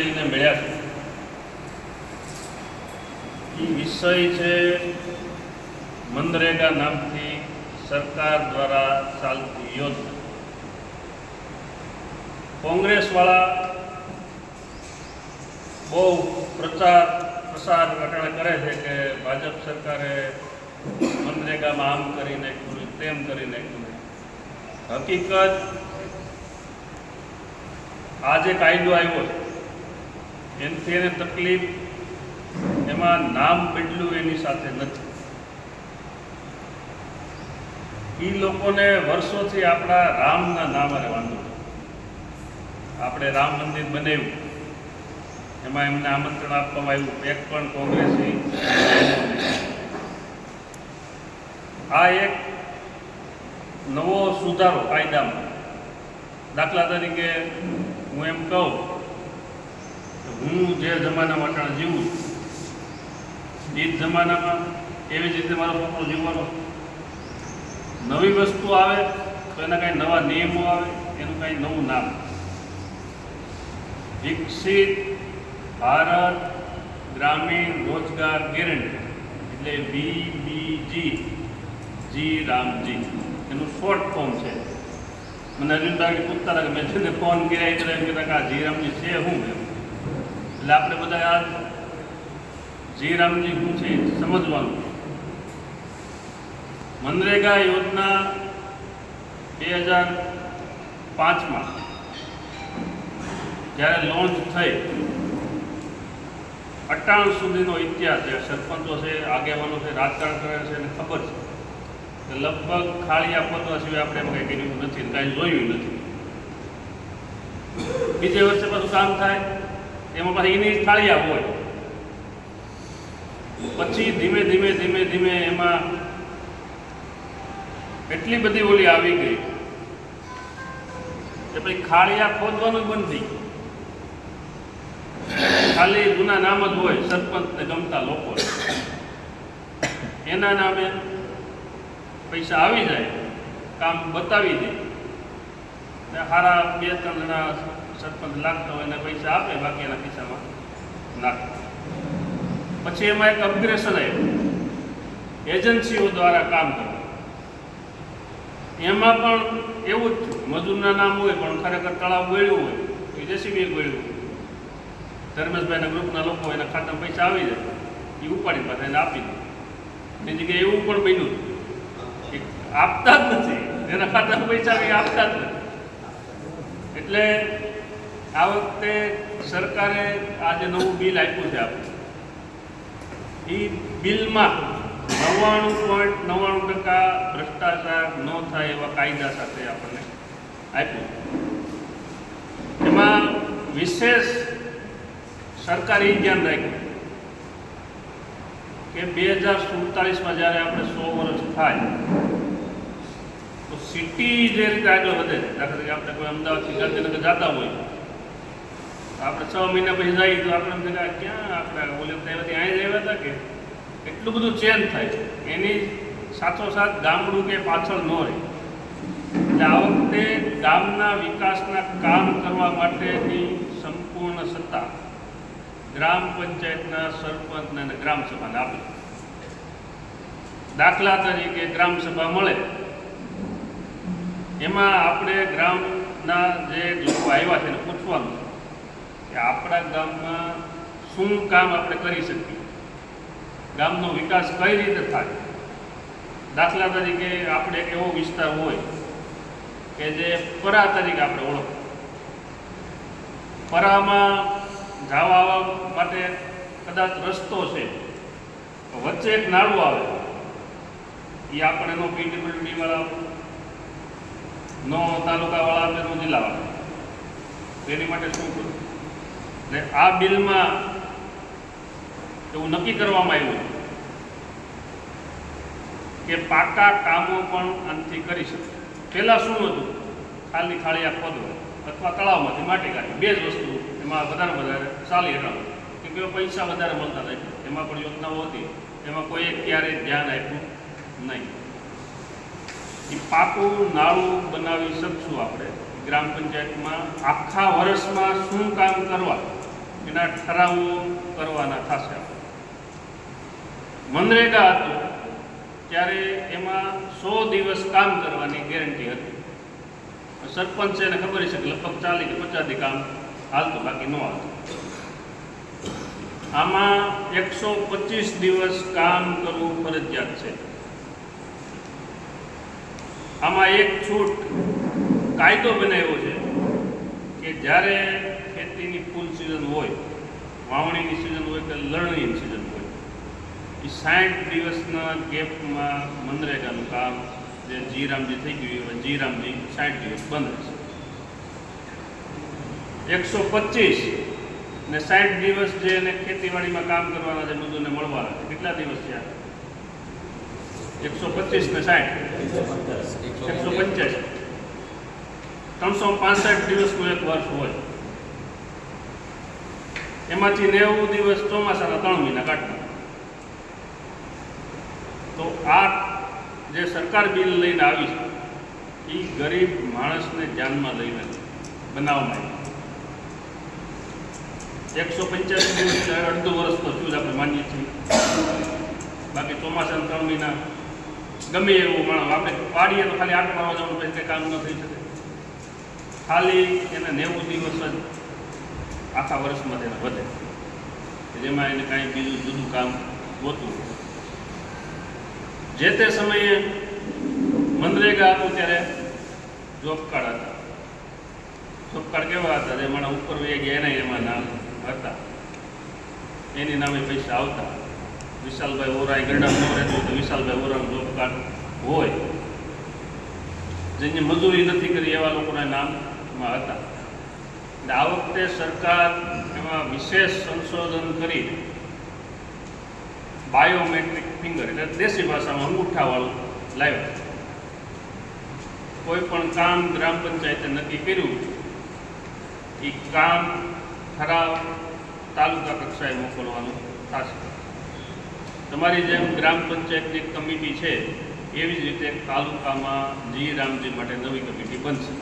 લઈને મળ્યા છે. એ વિષય છે મનરેગા નામથી સરકાર દ્વારા ચાલતી યોજના. કોંગ્રેસવાળા બહુ પ્રચાર, પ્રસાર અટાણે કરે છે કે ભાજપ સરકારે મનરેગામાં આમ કરી નાખ્યું તેમ કરી નાખ્યું હકીકત આ જે કાયદો આવ્યો છે. એનાથી એને તકલીફ એમાં નામ બદલું એની સાથે નથી. એ લોકોને વર્ષોથી આપણા રામના નામ વાંધો. આપણે રામ મંદિર બનાવ્યું. એમાં એમને આમંત્રણ આપવામાં આવ્યું. એક પણ કોંગ્રેસી આ એક નવો સુધારો કાયદામાં. દાખલા તરીકે હું એમ કહું હું જે જમાનામાં અટાણે જીવું એ જ જમાનામાં એવી જ રીતે મારો છોકરો જીવવાનો. નવી વસ્તુ આવે, તો એના કાંઈ નવા નિયમો આવે, એનું કાંઈ નવું નામ. વિકસિત ભારત ગ્રામીણ રોજગાર ગેરંટી, એટલે વીબીજી જી રામજી. એનું શોર્ટ ફોર્મ છે. મને અરવિંદભાઈ પૂછતા હતા કે મેં જેને ફોન કર્યા એટલે એમ કહેતા કે આ જી રામજી છે શું એમ એટલે આપણે બધા આ જી રામજી શું છે સમજવાનું. મનરેગા યોજના બે હજાર પાંચમાં જ્યારે લોન્ચ થઈ અટ્ટાણું સુધીનો ઇતિહાસ જે સરપંચો છે, આગેવાનો છે, રાજકારણ કરે છે એને ખબર છે. કે લગભગ ખાળિયા પતવા સિવાય આપણે એમાં કંઈ કર્યું નથી, કાંઈ જોયું નથી. બીજે વર્ષે પાછું કામ થાય. એમાં પાછી એની થાળિયા હોય. પછી ધીમે ધીમે ધીમે ધીમે એમાં એટલી બધી ઓલી આવી ગઈ કે પછી ખાળિયા ખોદવાનું બંધ થઈ ખાલી જૂના નામ જ હોય સરપંચને ગમતા લોકો. એના નામે પૈસા આવી જાય, કામ બતાવી દે. સારા બે ત્રણ જણા સરપંચ નાખતો હોય એને પૈસા આપે બાકી એના ખિસ્સામાં. નાખે પછી એમાં એક અપગ્રેશન આવ્યું. એજન્સીઓ દ્વારા કામ કરવું. એમાં પણ એવું જ મજૂરના નામ હોય પણ ખરેખર તળાવ ગળ્યું હોય, એ જેસીબી ગળ્યું ધર્મેશભાઈના ગ્રુપના લોકો એના ખાતામાં પૈસા આવી જાય. એ ઉપાડી પાસે એને આપી દે. એની જગ્યાએ એવું પણ બન્યું આપતા જ નથી. એના ખાતામાં પૈસા આપતા જ નથી. એટલે આ વખતે સરકારે આ જે નવું બિલ આપ્યું છે આપણે. એ બિલમાં નવ્વાણું પોઈન્ટ નવ્વાણું ટકા ભ્રષ્ટાચાર ન થાય એવા કાયદા સાથે આપણને આપ્યું એમાં વિશેષ સરકારે એ ધ્યાન રાખ્યું કે બે હજાર સુડતાલીસમાં જ્યારે આપણે સો વર્ષ થાય, તો સિટી જે રીતે આગળ વધે દાખલા તરીકે આપણે કોઈ અમદાવાદથી ગાંધીનગર જતા હોય આપણે છ મહિના પછી જઈએ તો આપણે થાય ક્યાં આપણે ઓલે ત્યાંથી અહીં જ આવ્યા હતા કે? એટલું બધું ચેન્જ થાય એની સાથોસાથ ગામડું કે પાછળ ન રહે. એટલે આ વખતે ગામના વિકાસના કામ કરવા માટેની સંપૂર્ણ સત્તા ગ્રામ પંચાયતના સરપંચને અને ગ્રામ સભાને આપી. દાખલા તરીકે ગ્રામ સભા મળે. એમાં આપણે ગ્રામના જે લોકો આવ્યા છે એને પૂછવાનું. કે આપણા ગામમાં શું કામ આપણે કરી શકીએ? ગામનો વિકાસ કઈ રીતે થાય? દાખલા તરીકે આપણે એવો વિસ્તાર હોય કે જે પરા તરીકે આપણે ઓળખ પરામાં જવા આવવા માટે કદાચ રસ્તો છે વચ્ચે એક નાળું આવે. એ આપણે એનો પીડબ્લ્યુડી વાળા, નો તાલુકાવાળા આપે નો જિલ્લાવાળા તેની માટે શું ને આ બિલમાં એવું નક્કી કરવામાં આવ્યું કે પાકા કામો પણ આનાથી કરી શકે. પહેલાં શું હતું? ખાલી ખાલી આ પદો અથવા તળાવમાંથી માટી કાઢી. બે જ વસ્તુ એમાં વધારે વધારે ચાલી હતા કે પૈસા વધારે મળતા હતા એમાં પણ યોજનાઓ હતી. એમાં કોઈએ ક્યારેય ધ્યાન આપ્યું નહીં. એ પાકું નાળું બનાવી શકશું આપણે. ગ્રામ પંચાયતમાં આખા વર્ષમાં શું કામ કરવા? એના ઠરાવો કરવાના થશે. મનરેગા હતું, ત્યારે એમાં સો દિવસ કામ કરવાની ગેરંટી હતી. સરપંચ છે એને ખબર છે કે લગભગ ચાલીસ કે પચાસથી કામ હાલતું બાકી ન હાલતું આમાં એકસો પચીસ દિવસ કામ કરવું ફરજિયાત છે. આમાં એક છૂટ કાયદો બનાવ્યો છે કે જ્યારે ખેતીની ફૂલ સિઝન હોય, વાવણીની સિઝન હોય કે લણણીની સિઝન હોય, એ સાઠ દિવસના ગેપમાં મનરેગાનું કામ જે જીરામજી થઈ ગયું હવે જીરામજી સાઠ દિવસ બંધ રહેશે એકસો પચીસ ને સાઠ દિવસ જે એને ખેતીવાડીમાં કામ કરવાના છે મજૂરને મળવાના છે. કેટલા દિવસ થયા? એકસો પચીસ ને સાઠ? એકસો પંચ્યાસી ત્રણસો પાસઠ દિવસનું એક વર્ષ હોય. એમાંથી નેવું દિવસ ચોમાસાના ત્રણ મહિના કાઢતા. તો આ જે સરકાર બિલ લઈને આવી છે, એ ગરીબ માણસને ધ્યાનમાં લઈને બનાવવામાં આવી એકસો પંચ્યાસી દિવસ અડધું વર્ષ તો શું આપણે માનીએ છીએ. બાકી ચોમાસાના ત્રણ મહિના ગમે એવું માણસ, આપણે પાડીએ તો ખાલી આઠ જવાનું પછી કંઈ કામ ન થઈ શકે. ખાલી એને નેવું દિવસ જ આખા વર્ષમાં તેને વધે. જેમાં એને કાંઈ બીજું જુદું કામ હોતું જે તે સમયે મનરેગા હતું ત્યારે જોબ કાર્ડ હતા. જોબ કાર્ડ કેવા હતા? જે ઉપર વહી ગયા એના એમાં નામ હતા. એની નામે પૈસા આવતા. વિશાલભાઈ ઓરાય ગરડા ન રહેતું તો વિશાલભાઈ ઓરાનું જોબ કાર્ડ હોય. જેની મજૂરી નથી કરી એવા લોકોના નામમાં હતા. આ વખતે સરકાર એમાં વિશેષ સંશોધન કરી બાયોમેટ્રિક ફિંગર એટલે દેશી ભાષામાં અંગૂઠાવાળું લાવ્યું કોઈ પણ કામ ગ્રામ પંચાયતે નક્કી કર્યું એ કામ ઠરાવ તાલુકા કક્ષાએ મોકલવાનું થશે. તમારી જેમ ગ્રામ પંચાયતની કમિટી છે, એવી જ રીતે તાલુકામાં જી રામજી માટે નવી કમિટી બનશે.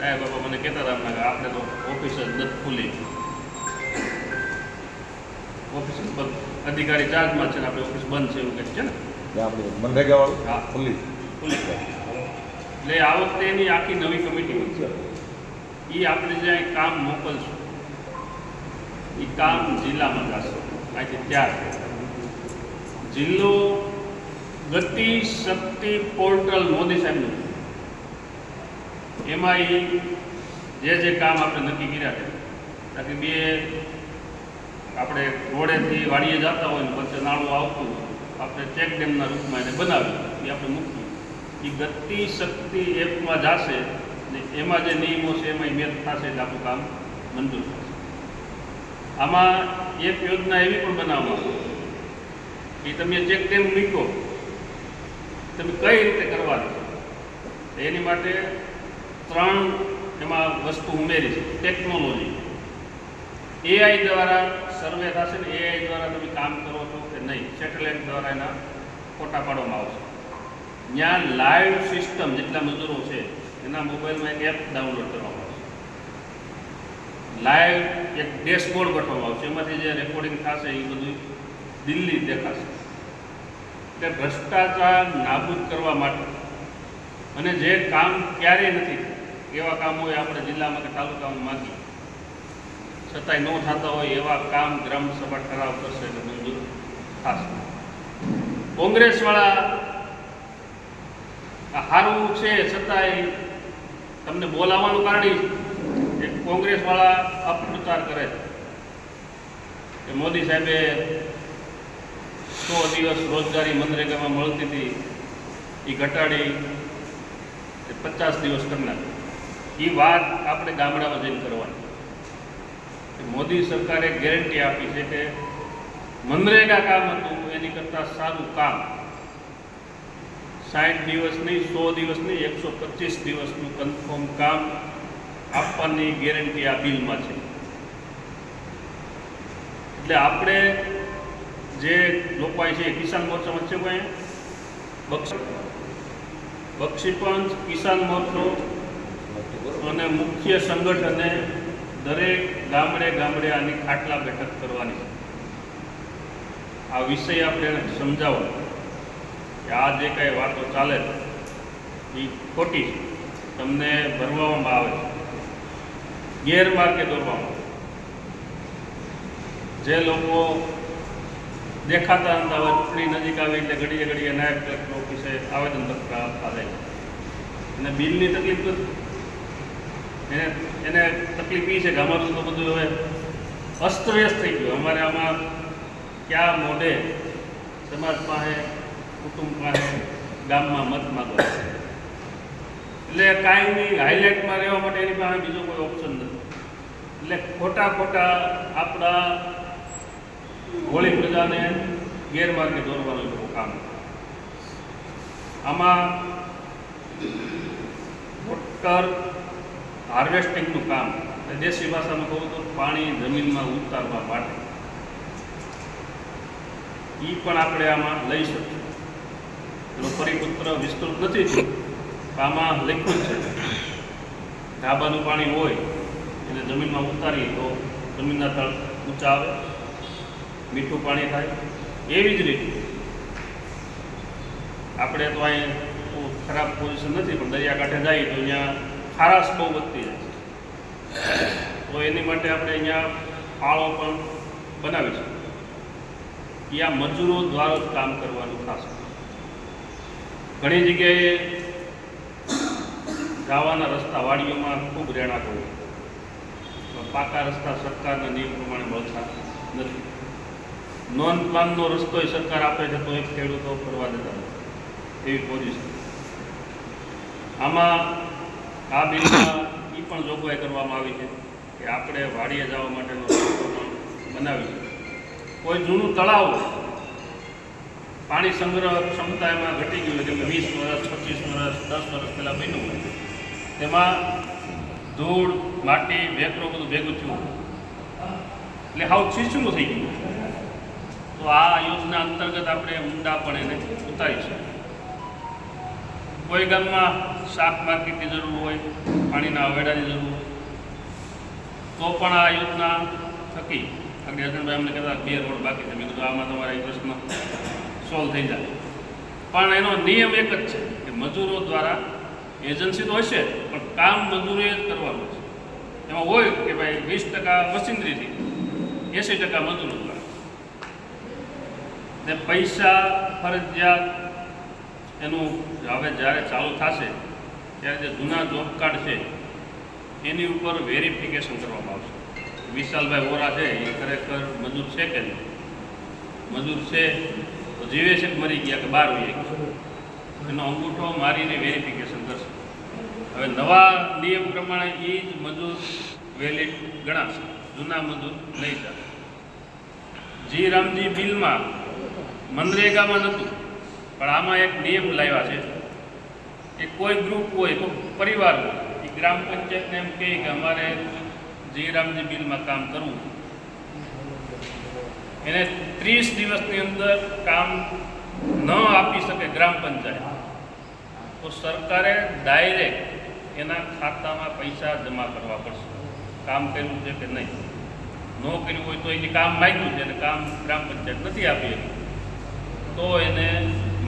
સાહેબ બાબા મને કહેતા હતા કે આપણે તો ઓફિસ જ નથી ખુલી ઓફિસ અધિકારી ચાર્જમાં છે ને આપણે ઓફિસ બંધ છે એવું કહે છે ને? આપણે હા. ખુલ્લી? ખુલ્લી. એટલે આ વખતે એની આખી નવી કમિટી છે. એ આપણે જ્યાં કામ મોકલશું એ કામ જિલ્લામાં જશે. અહીંથી ત્યાર. જિલ્લો ગતિ શક્તિ પોર્ટલ મોદી સાહેબનું. એમાં એ જે જે કામ આપણે નક્કી કર્યા છે તાકી બે આપણે ઘોડેથી વાડીએ જતા હોય ને પછી નાળું આવતું આપણે ચેક ડેમના રૂપમાં એને બનાવ્યું એ આપણે મૂકીએ. એ ગતિ શક્તિ એપમાં જશે ને એમાં જે નિયમો છે એમાં મેચ થશે એટલે આપણું કામ મંજૂર થશે. આમાં એક યોજના એવી પણ બનાવવામાં કે તમે ચેક ડેમ મૂકો તમે કઈ રીતે કરવાનું એની માટે ત્રણ એમાં વસ્તુ ઉમેરી છે ટેકનોલોજી એઆઈ દ્વારા સર્વે થશે ને એઆઈ દ્વારા તમે કામ કરો છો કે નહીં સેટેલાઇટ દ્વારા એના ફોટા પાડવામાં આવશે. ત્યાં લાઈવ સિસ્ટમ જેટલા મજૂરો છે, એના મોબાઈલમાં એક એપ ડાઉનલોડ કરવામાં આવશે. લાઈવ એક ડેશબોર્ડ ગોઠવવામાં આવશે, એમાંથી જે રેકોર્ડિંગ થશે એ બધું દિલ્હી દેખાશે. એટલે ભ્રષ્ટાચાર નાબૂદ કરવા માટે. અને જે કામ ક્યારેય નથી એવા કામ હોય આપણે જિલ્લામાં કે તાલુકામાં માગીએ. છતાંય ન થતા હોય એવા કામ ગ્રામ સભા ઠરાવ કરશે એટલે મંજૂર થશે. કોંગ્રેસવાળા સારું છે, છતાંય તમને બોલાવવાનું કારણ એ કોંગ્રેસવાળા અપપ્રચાર કરે છે. કે મોદી સાહેબે સો દિવસ રોજગારી મનરેગામાં મળતી હતી. એ ઘટાડી પચાસ દિવસ કરી નાખી. એ વાત આપણે ગામડામાં જઈને કરવાની. મોદી સરકારે ગેરંટી આપી છે કે મનરેગા કામ હતું એની કરતાં સારું કામ. સાઠ દિવસ નહીં, સો દિવસ નહીં, એકસો પચીસ દિવસનું કન્ફર્મ કામ આપવાની ગેરંટી આ બિલમાં છે. એટલે આપણે જે લોકો છે કિસાન મોરચા વચ્ચે કોઈ બક્ષી બક્ષીપંચ કિસાન મોરચો અને મુખ્ય સંગઠને દરેક ગામડે ગામડે આની ખાટલા બેઠક કરવાની છે. આ વિષય આપણે સમજાવો કે આ જે કાંઈ વાતો ચાલે છે એ ખોટી તમને ભરવામાં આવે છે. ગેરમાર્ગે દોરવામાં જે લોકો દેખાતા હવે ચૂંટણી નજીક આવી એટલે ઘડીએ ઘડીએ નાયબ કલેક્ટર ઓફિસે આવેદનપત્ર આપવા જાય અને બિલની તકલીફ એને એને તકલીફ એ છે કે અમારું તો બધું હવે અસ્તવ્યસ્ત થઈ ગયું. અમારે આમાં ક્યાં મોઢે સમાજ પાસે, કુટુંબ પાસે, ગામમાં મત માગવા એટલે કાયમી હાઇલાઇટમાં રહેવા માટે એની પાસે બીજો કોઈ ઓપ્શન નથી. એટલે ખોટા ખોટા આપણા હોળી પ્રજાને ગેરમાર્ગે દોરવાનું એવું કામ. આમાં વોટર હાર્વેસ્ટિંગનું કામ દેશી ભાષામાં કહું તો પાણી જમીનમાં ઉતારવા માટે. એ પણ આપણે આમાં લઈ શકીએ. એનો પરિપત્ર વિસ્તૃત નથી આમાં લખ્યું છે ઢાબાનું પાણી હોય એને જમીનમાં ઉતારીએ તો જમીનના તળ ઊંચા આવે, મીઠું પાણી થાય. એવી જ રીતે આપણે તો અહીં ખરાબ પોઝિશન નથી, પણ દરિયાકાંઠે જઈએ તો અહીંયા ખારાશ બહુ વધતી જાય તો એની માટે આપણે અહીંયા ફાળો પણ બનાવી એ આ મજૂરો દ્વારા જ કામ કરવાનું ખાસ ઘણી જગ્યાએ જવાના રસ્તા વાડીઓમાં ખૂબ રહેણાંક હોય. પાકા રસ્તા સરકારના નિયમ પ્રમાણે મળતા નથી. નોન પ્લાનનો રસ્તો સરકાર આપે છે તો એ ખેડૂતો ફરવા દેતા નથી. એવી પોઝિશન આમાં આ બિલમાં એ પણ જોગવાઈ કરવામાં આવી છે કે આપણે વાડીએ જવા માટેનો બનાવી કોઈ જૂનું તળાવ પાણી સંગ્રહ ક્ષમતા એમાં ઘટી ગયું કે વીસ વર્ષ, પચીસ વર્ષ, દસ વર્ષ પહેલાં બન્યું હોય. તેમાં ધૂળ, માટી, વેકરો બધું ભેગું થયું એટલે હાવ છીછરું થઈ ગયું. તો આ યોજના અંતર્ગત આપણે ઊંડા પણ એને ઉતારી શકીએ. કોઈ ગામમાં શાક માર્કેટની જરૂર હોય, પાણીના અવેડાની જરૂર હોય, તો પણ આ યોજના થકી આગળ હસનભાઈ અમને કહેતા, બે રોડ બાકી છે. મેં કીધું, આમાં તમારા એ પ્રશ્ન સોલ્વ થઈ જાય. પણ એનો નિયમ એક જ છે કે મજૂરો દ્વારા એજન્સી તો હશે, પણ કામ મજૂરોએ જ કરવાનું છે. એમાં હોય કે ભાઈ વીસ ટકા મશીનરીથી એંસી ટકા મજૂરો દ્વારા. ને પૈસા, ફરજિયાત એનું હવે જ્યારે ચાલુ થશે, ત્યારે જે જૂના જોબ કાર્ડ છે, એની ઉપર વેરિફિકેશન કરવામાં આવશે. વિશાલભાઈ વોરા છે, એ ખરેખર મજૂર છે કે નહીં? મજૂર છે, તો જીવે છે મરી ગયા કે બાર વહી એનો અંગૂઠો મારીને વેરિફિકેશન કરશે. હવે નવા નિયમ પ્રમાણે એ જ મજૂર વેલિડ ગણાશે. જૂના મજૂર નહીં ચાલે. જી રામજી બિલમાં મનરેગામાં નહોતું. પણ આમાં એક નિયમ લાવ્યા છે કે કોઈ ગ્રુપ હોય તો પરિવાર હોય, એ ગ્રામ પંચાયતને એમ કહે કે અમારે જી રામજી બિલમાં કામ કરવું એને ત્રીસ દિવસની અંદર કામ ન આપી શકે ગ્રામ પંચાયત. તો સરકારે ડાયરેક્ટ એના ખાતામાં પૈસા જમા કરવા પડશે. કામ કર્યું છે કે નહીં? ન કર્યું હોય તો એને કામ માગ્યું છે અને કામ ગ્રામ પંચાયત નથી આપી. તો એને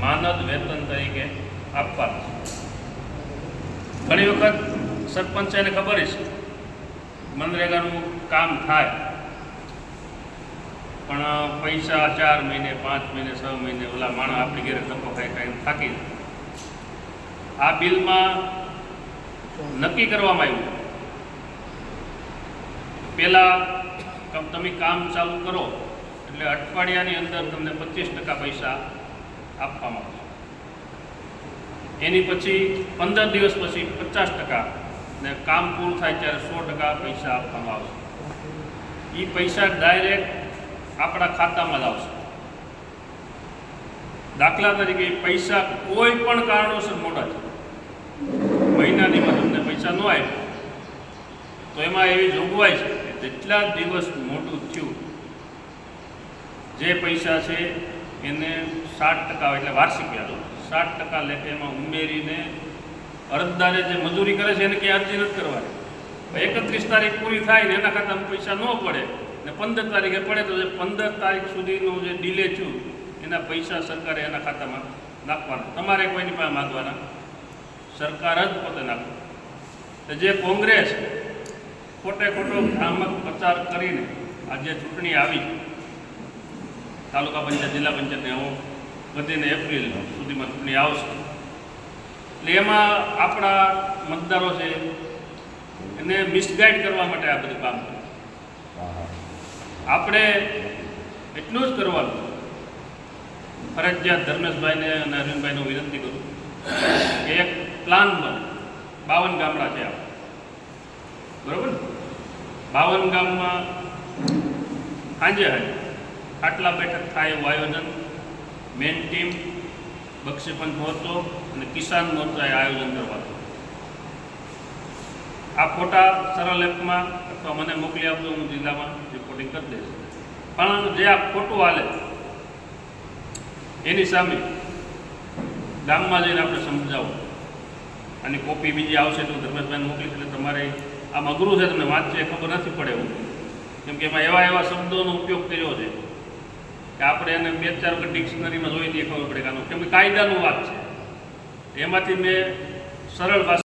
માનદ વેતન તરીકે આપવાનું ઘણી વખત સરપંચ એને ખબર છે, મનરેગાનું કામ થાય, પણ પૈસા ચાર મહિને, પાંચ મહિને, છ મહિને ઓલા માણસ આપણી ઘેરે ધક્કો ખાઈ ખાઈને થાકી જાય. આ બિલમાં નક્કી કરવામાં આવ્યું પહેલાં તમે કામ ચાલુ કરો એટલે અઠવાડિયાની અંદર તમને પચીસ ટકા પૈસા આપવામાં આવશે. એની પછી પંદર દિવસ પછી પચાસ ટકા ને કામ પૂરું થાય ત્યારે સો ટકા પૈસા આપવામાં આવશે. એ પૈસા ડાયરેક્ટ આપણા ખાતામાં જ આવશે. દાખલા તરીકે પૈસા કોઈ પણ કારણોસર મોટા છે. મહિનાનીમાં તમને પૈસા ન આપ્યા. તો એમાં એવી જોગવાઈ છે કે જેટલા દિવસ જે પૈસા છે એને સાત ટકા એટલે વાર્ષિક વ્યાજો. સાત ટકા લેખે એમાં ઉમેરીને અરજદારે જે મજૂરી કરે છે એને ક્યાંય અરજી નથી કરવાની. એકત્રીસ તારીખ પૂરી થાય ને એના ખાતામાં પૈસા ન પડે ને પંદર તારીખે પડે તો જે પંદર તારીખ સુધીનું જે ડિલે થયું એના પૈસા સરકારે એના ખાતામાં નાખવાના. તમારે કોઈની પાસે માગવાના? સરકાર જ પોતે નાખવા જે કોંગ્રેસ ખોટે ખોટો ભ્રામક પ્રચાર કરીને આજે ચૂંટણી આવી તાલુકા પંચાયત, જિલ્લા પંચાયતને હું વધીને એપ્રિલ સુધીમાં ચૂંટણી આવશે. એટલે એમાં આપણા મતદારો છે, એને મિસગાઈડ કરવા માટે આ બધું કામ કરે. હા હા આપણે એટલું જ કરવાનું. ફરજિયાત ધર્મેશભાઈને અને અરવિંદભાઈને વિનંતી કરું કે એક પ્લાન બને. બાવન ગામડા છે આ. બરોબર બાવન ગામમાં હાજે હાજર. આટલા બેઠક થાય એવું આયોજન. મેન ટીમ બક્ષીપંચ મોરચો અને કિસાન મોરચાએ આયોજન કરવાનું. આ ફોટા સરળ એપમાં અથવા મને મોકલી આપજો, હું જિલ્લામાં રિપોર્ટિંગ કરી દઈશ. પણ જે આ ફોટો હાલે, એની સામે ગામમાં જઈને આપણે સમજાવો. અને કોપી બીજી આવશે તો ધર્મેશભાઈને મોકલીશ એટલે તમારે આમ અઘરું છે, તમને વાંચે ખબર નથી પડે એવું. કેમ કે એમાં એવા એવા શબ્દોનો ઉપયોગ કર્યો છે. આપણે એને બે ચાર વખત ડિક્શનરીમાં જોઈ દઈએ ખબર પડે કે આનું કેમ કાયદાનું વાત છે. એમાંથી મેં સરળ ભાષા